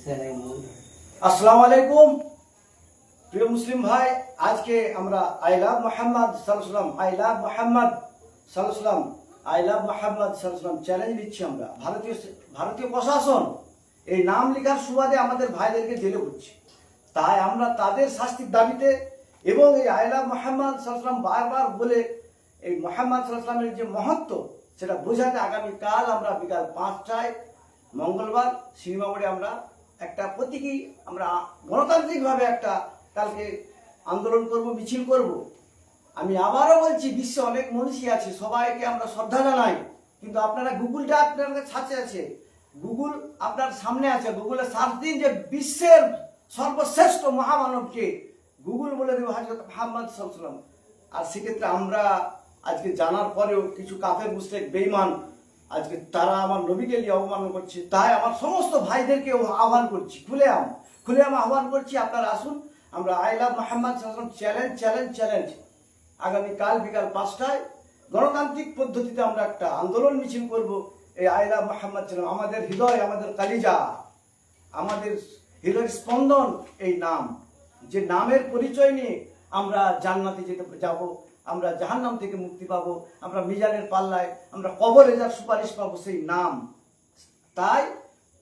আসসালামু আলাইকুম। প্রিয় মুসলিম ভাই, আজকে আমরা আই লাভ মোহাম্মদ সাল্লাম আই লাভ মোহাম্মদ সাল্লাম আই লাভ মোহাম্মদ সাল্লাম চ্যালেঞ্জ দিচ্ছি আমরা। ভারতীয় ভারতীয় প্রশাসন এই নাম লেখার সুবাদে আমাদের ভাইদেরকে জেলে করছে তাই আমরা তাদের শাস্তির দাবিতে এবং এই আই লাভ মোহাম্মদ সাল্লাম বারবার বলে এই মোহাম্মদ সাল্লামের যে মহত্ব, সেটা বোঝাতে আগামীকাল আমরা বিকাল পাঁচটায় মঙ্গলবার সিনেমা মোড়ে আমরা একটা প্রতীকী আমরা গণতান্ত্রিকভাবে একটা কালকে আন্দোলন করব, মিছিল করব। আমি আবারও বলছি, বিশ্বে অনেক মনীষী আছে, সবাইকে আমরা শ্রদ্ধা জানাই। কিন্তু আপনারা গুগলটা আপনার কাছে আছে। গুগল আপনার সামনে আছে। গুগলে সার্চ দিন যে বিশ্বের সর্বশ্রেষ্ঠ মহামানবকে গুগল বলে দেবে হজরত মোহাম্মদ সাল্লাম আর সেক্ষেত্রে আমরা আজকে জানার পরেও কিছু কাফের মুসলিক বেইমান আজকে তারা আমার নবীকে নিয়ে অবমান করছে, তাই আমার সমস্ত ভাইদেরকে আহ্বান করছি। খুলে আম খুলে আম আহ্বান করছি, আপনারা আসুন, আমরা আই লাভ মোহাম্মদ সাল্লাম চ্যালেঞ্জ চ্যালেঞ্জ চ্যালেঞ্জ আগামীকাল বিকাল পাঁচটায় গণতান্ত্রিক পদ্ধতিতে আমরা একটা আন্দোলন মিছিল করব, এই আই লাভ সাল্লাম আমাদের হৃদয়, আমাদের কালিজা, আমাদের হৃদয় স্পন্দন এই নাম। যে নামের পরিচয় নিয়ে আমরা জান্নাতে যেতে যাব আমরা জাহান্নাম থেকে মুক্তি পাবো, আমরা মিজানের পাল্লায়, আমরা কবরে যার সুপারিশ পাবো সেই নাম। তাই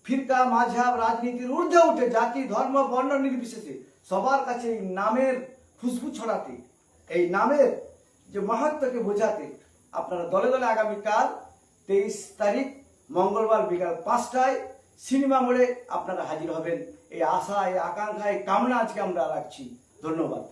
ফিরকা, মাঝহাব, রাজনীতির ঊর্ধ্বে উঠে জাতি, ধর্ম, বর্ণ নির্বিশেষে সবার কাছে এই নামের খুশবু ছড়াতে, এই নামের যে মাহাত্মকে বোঝাতে আপনারা দলে দলে আগামীকাল তেইশ তারিখ, মঙ্গলবার বিকাল পাঁচটায় সিনেমা মোড়ে আপনারা হাজির হবেন। এই আশা, এই আকাঙ্ক্ষা, এই কামনা আজকে আমরা রাখছি। ধন্যবাদ।